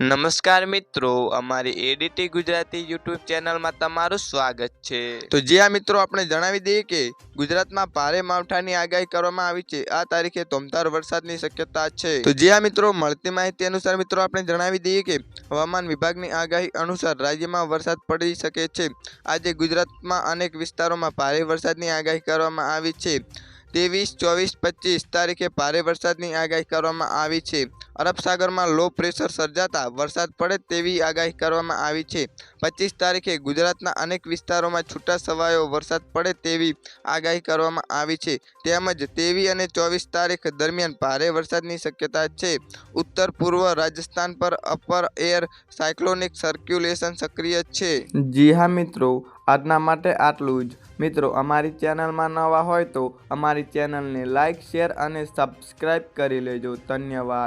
નમસ્કાર મિત્રો, અમારી એડીટી ગુજરાતી યુટ્યુબ ચેનલમાં તમારું સ્વાગત છે. તો જે આ મિત્રો, આપણે જણાવી દઈએ કે ગુજરાતમાં ભારે માવઠાની આગાહી કરવામાં આવી છે. આ તારીખે ધોમધાર વરસાદની શક્યતા છે. તો જે આ મિત્રો, મળતી માહિતી અનુસાર મિત્રો, આપણે જણાવી દઈએ કે હવામાન વિભાગની આગાહી અનુસાર રાજ્યમાં વરસાદ પડી શકે છે. આજે ગુજરાતમાં અનેક વિસ્તારોમાં ભારે વરસાદની આગાહી કરવામાં આવી છે. ત્રેવીસ, ચોવીસ, પચીસ તારીખે ભારે વરસાદની આગાહી કરવામાં આવી છે. અરબ સાગરમાં લો પ્રેશર સર્જાતા વરસાદ પડે તેવી આગાહી કરવામાં આવી છે. પચીસ તારીખે ગુજરાતના અનેક વિસ્તારોમાં છૂટા સવાયો વરસાદ પડે તેવી આગાહી કરવામાં આવી છે. તેમજ તેવી અને ચોવીસ તારીખ દરમિયાન ભારે વરસાદની શક્યતા છે. ઉત્તર પૂર્વ રાજસ્થાન પર અપર એર સાયક્લોનિક સર્ક્યુલેશન સક્રિય છે. જી હા મિત્રો, આજના માટે આટલું જ. મિત્રો, અમારી ચેનલમાં નવા હોય તો અમારી ચેનલને લાઇક શેર અને સબસ્ક્રાઈબ કરી લેજો. ધન્યવાદ.